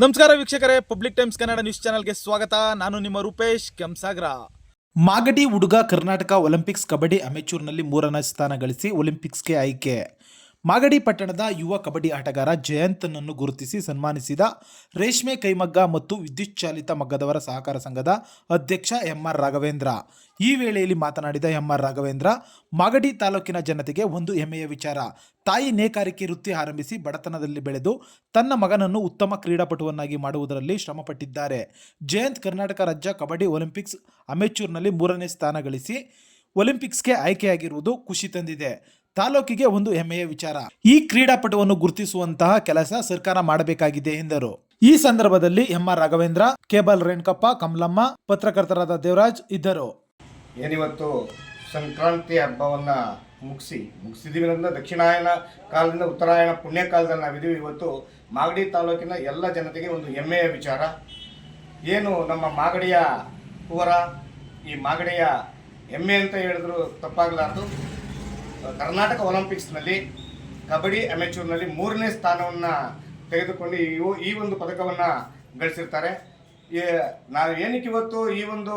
ನಮಸ್ಕಾರ ವೀಕ್ಷಕರೇ public times Kannada news ಚಾನಲ್ಗೆ ಸ್ವಾಗತ. ನಾನು ನಿಮ್ಮ ರೂಪೇಶ್ ಕೆಂಸಾಗ್ರ. ಮಾಗಡಿ ಹುಡುಗ ಕರ್ನಾಟಕ ಒಲಿಂಪಿಕ್ಸ್ ಕಬಡ್ಡಿ ಅಮೆಚೂರ್ನಲ್ಲಿ ಮೂರನೇ ಸ್ಥಾನ ಗಳಿಸಿ ಒಲಿಂಪಿಕ್ಸ್ಗೆ ಆಯ್ಕೆ. ಮಾಗಡಿ ಪಟ್ಟಣದ ಯುವ ಕಬಡ್ಡಿ ಆಟಗಾರ ಜಯಂತನನ್ನು ಗುರುತಿಸಿ ಸನ್ಮಾನಿಸಿದ ರೇಷ್ಮೆ ಕೈಮಗ್ಗ ಮತ್ತು ವಿದ್ಯುತ್ ಚಾಲಿತ ಮಗ್ಗದವರ ಸಹಕಾರ ಸಂಘದ ಅಧ್ಯಕ್ಷ ಎಂಆರ್ ರಾಘವೇಂದ್ರ. ಈ ವೇಳೆಯಲ್ಲಿ ಮಾತನಾಡಿದ ಎಂಆರ್ ರಾಘವೇಂದ್ರ, ಮಾಗಡಿ ತಾಲೂಕಿನ ಜನತೆಗೆ ಒಂದು ಹೆಮ್ಮೆಯ ವಿಚಾರ. ತಾಯಿ ನೇಕಾರಿಕೆ ವೃತ್ತಿ ಆರಂಭಿಸಿ ಬಡತನದಲ್ಲಿ ಬೆಳೆದು ತನ್ನ ಮಗನನ್ನು ಉತ್ತಮ ಕ್ರೀಡಾಪಟುವನ್ನಾಗಿ ಮಾಡುವುದರಲ್ಲಿ ಶ್ರಮಪಟ್ಟಿದ್ದಾರೆ. ಜಯಂತ್ ಕರ್ನಾಟಕ ರಾಜ್ಯ ಕಬಡ್ಡಿ ಒಲಿಂಪಿಕ್ಸ್ ಅಮೆಚೂರ್ನಲ್ಲಿ ಮೂರನೇ ಸ್ಥಾನ ಗಳಿಸಿ ಒಲಿಂಪಿಕ್ಸ್ಗೆ ಆಯ್ಕೆಯಾಗಿರುವುದು ಖುಷಿ ತಂದಿದೆ. ತಾಲೂಕಿಗೆ ಒಂದು ಹೆಮ್ಮೆಯ ವಿಚಾರ. ಈ ಕ್ರೀಡಾಪಟುವನ್ನು ಗುರುತಿಸುವಂತಹ ಕೆಲಸ ಸರ್ಕಾರ ಮಾಡಬೇಕಾಗಿದೆ ಎಂದರು. ಈ ಸಂದರ್ಭದಲ್ಲಿ M R Raghavendra cable Renukappa, Kamalamma, ಪತ್ರಕರ್ತರಾದ Devaraj ಇದ್ದರು. ಏನಿವತ್ತು ಸಂಕ್ರಾಂತಿ ಹಬ್ಬವನ್ನು ಮುಗಿಸಿ ಮುಗಿಸಿದೀವಿ ಅಂದ್ರೆ ದಕ್ಷಿಣಾಯನ ಕಾಲದಿಂದ ಉತ್ತರಾಯಣ ಪುಣ್ಯ ಕಾಲದಲ್ಲಿ ನಾವಿದ್ದೀವಿ. ಇವತ್ತು ಮಾಗಡಿ ತಾಲೂಕಿನ ಎಲ್ಲ ಜನತೆಗೆ ಒಂದು ಹೆಮ್ಮೆಯ ವಿಚಾರ. ಏನು ನಮ್ಮ ಮಾಗಡಿಯ ಪೂರ ಈ ಮಾಗಡಿಯ ಹೆಮ್ಮೆ ಅಂತ ಹೇಳಿದ್ರು ತಪ್ಪಾಗಲಾರ್ದು. ಕರ್ನಾಟಕ ಒಲಿಂಪಿಕ್ಸ್ನಲ್ಲಿ ಕಬಡ್ಡಿ ಅಮೆಚೂರ್ನಲ್ಲಿ ಮೂರನೇ ಸ್ಥಾನವನ್ನು ತೆಗೆದುಕೊಂಡು ಇವು- ಈ ಒಂದು ಪದಕವನ್ನು ಗಳಿಸಿರ್ತಾರೆ. ನಾವು ಏನಕ್ಕೆ ಇವತ್ತು ಈ ಒಂದು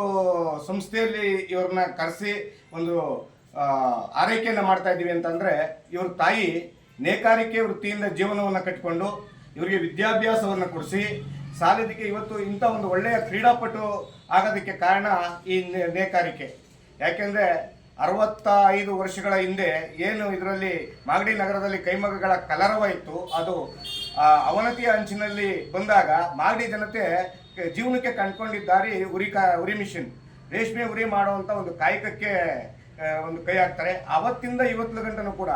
ಸಂಸ್ಥೆಯಲ್ಲಿ ಇವ್ರನ್ನ ಕರೆಸಿ ಒಂದು ಆರೈಕೆಯನ್ನು ಮಾಡ್ತಾ ಇದ್ದೀವಿ ಅಂತಂದರೆ ಇವ್ರ ತಾಯಿ ನೇಕಾರಿಕೆ ವೃತ್ತಿಯಿಂದ ಜೀವನವನ್ನು ಕಟ್ಟಿಕೊಂಡು ಇವರಿಗೆ ವಿದ್ಯಾಭ್ಯಾಸವನ್ನು ಕೊಡಿಸಿ ಸಾಲಿದಕ್ಕೆ ಇವತ್ತು ಇಂಥ ಒಂದು ಒಳ್ಳೆಯ ಕ್ರೀಡಾಪಟು ಆಗೋದಕ್ಕೆ ಕಾರಣ ಈ ನೇಕಾರಿಕೆ. ಯಾಕೆಂದರೆ ಅರವತ್ತ ಐದು ವರ್ಷಗಳ ಹಿಂದೆ ಏನು ಇದರಲ್ಲಿ ಮಾಗಡಿ ನಗರದಲ್ಲಿ ಕೈಮಗ್ಗಗಳ ಕಲರವ ಇತ್ತು, ಅದು ಅವನತಿಯ ಅಂಚಿನಲ್ಲಿ ಬಂದಾಗ ಮಾಗಡಿ ಜನತೆ ಜೀವನಕ್ಕೆ ಕಂಡ್ಕೊಂಡಿದ್ದಾರೆ ಉರಿ ಕಾ, ಉರಿ ಮಿಷಿನ್. ರೇಷ್ಮೆ ಉರಿ ಮಾಡುವಂಥ ಒಂದು ಕಾಯಕಕ್ಕೆ ಒಂದು ಕೈ ಹಾಕ್ತಾರೆ. ಅವತ್ತಿಂದ ಇವತ್ತಿನ ಗಂಟನೂ ಕೂಡ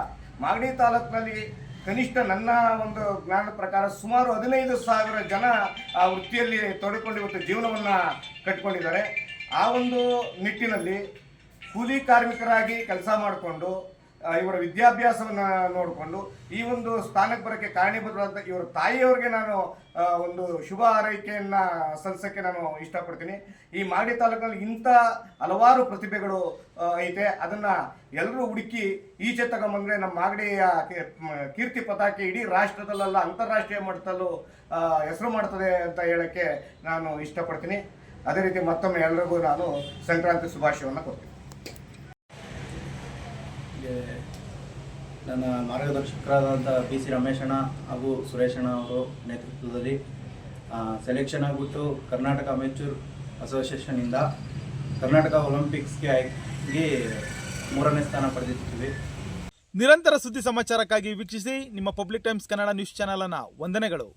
ಮಾಗಡಿ ತಾಲೂಕಿನಲ್ಲಿ ಕನಿಷ್ಠ ನನ್ನ ಒಂದು ಜ್ಞಾನದ ಪ್ರಕಾರ ಸುಮಾರು ಹದಿನೈದು ಸಾವಿರ ಜನ ಆ ವೃತ್ತಿಯಲ್ಲಿ ತೊಡಕೊಂಡು ಇವತ್ತು ಜೀವನವನ್ನು ಕಟ್ಕೊಂಡಿದ್ದಾರೆ. ಆ ಒಂದು ನಿಟ್ಟಿನಲ್ಲಿ ಕೂಲಿ ಕಾರ್ಮಿಕರಾಗಿ ಕೆಲಸ ಮಾಡಿಕೊಂಡು ಇವರ ವಿದ್ಯಾಭ್ಯಾಸವನ್ನು ನೋಡಿಕೊಂಡು, ಈ ಒಂದು ಸ್ಥಾನಕ್ಕೆ ಬರೋಕ್ಕೆ ಕಾರಣೀಭೂತರಾದ ಇವರ ತಾಯಿಯವರಿಗೆ ನಾನು ಒಂದು ಶುಭ ಆರೈಕೆಯನ್ನು ಸಲ್ಲಿಸೋಕ್ಕೆ ನಾನು ಇಷ್ಟಪಡ್ತೀನಿ. ಈ ಮಾಗಡಿ ತಾಲೂಕಿನಲ್ಲಿ ಇಂಥ ಹಲವಾರು ಪ್ರತಿಭೆಗಳು ಐತೆ. ಅದನ್ನು ಎಲ್ಲರೂ ಹುಡುಕಿ ಈಚೆ ತಗೊಂಬಂದರೆ ನಮ್ಮ ಮಾಗಡಿಯ ಕೀರ್ತಿ ಪತಾಕೆ ಇಡೀ ರಾಷ್ಟ್ರದಲ್ಲೆಲ್ಲ ಅಂತಾರಾಷ್ಟ್ರೀಯ ಮಟ್ಟದಲ್ಲೂ ಹೆಸರು ಮಾಡ್ತದೆ ಅಂತ ಹೇಳೋಕ್ಕೆ ನಾನು ಇಷ್ಟಪಡ್ತೀನಿ. ಅದೇ ರೀತಿ ಮತ್ತೊಮ್ಮೆ ಎಲ್ರಿಗೂ ನಾನು ಸಂಕ್ರಾಂತಿ ಶುಭಾಶಯವನ್ನು ಕೊಡ್ತೀನಿ. ಹೀಗೆ ನನ್ನ ಮಾರ್ಗದರ್ಶಕರಾದಂಥ ಪಿ ಸಿ ರಮೇಶಣ್ಣ ಹಾಗೂ ಸುರೇಶಣ್ಣ ಅವರು ನೇತೃತ್ವದಲ್ಲಿ ಸೆಲೆಕ್ಷನ್ ಆಗಿಬಿಟ್ಟು ಕರ್ನಾಟಕ ಅಮೆಚೂರ್ ಅಸೋಸಿಯೇಷನಿಂದ ಕರ್ನಾಟಕ ಒಲಿಂಪಿಕ್ಸ್ಗೆ ಮೂರನೇ ಸ್ಥಾನ ಪಡೆದಿರ್ತೀವಿ. ನಿರಂತರ ಸುದ್ದಿ ಸಮಾಚಾರಕ್ಕಾಗಿ ವೀಕ್ಷಿಸಿ ನಿಮ್ಮ Public Times Kannada news channel ಅನ್ನ. ವಂದನೆಗಳು.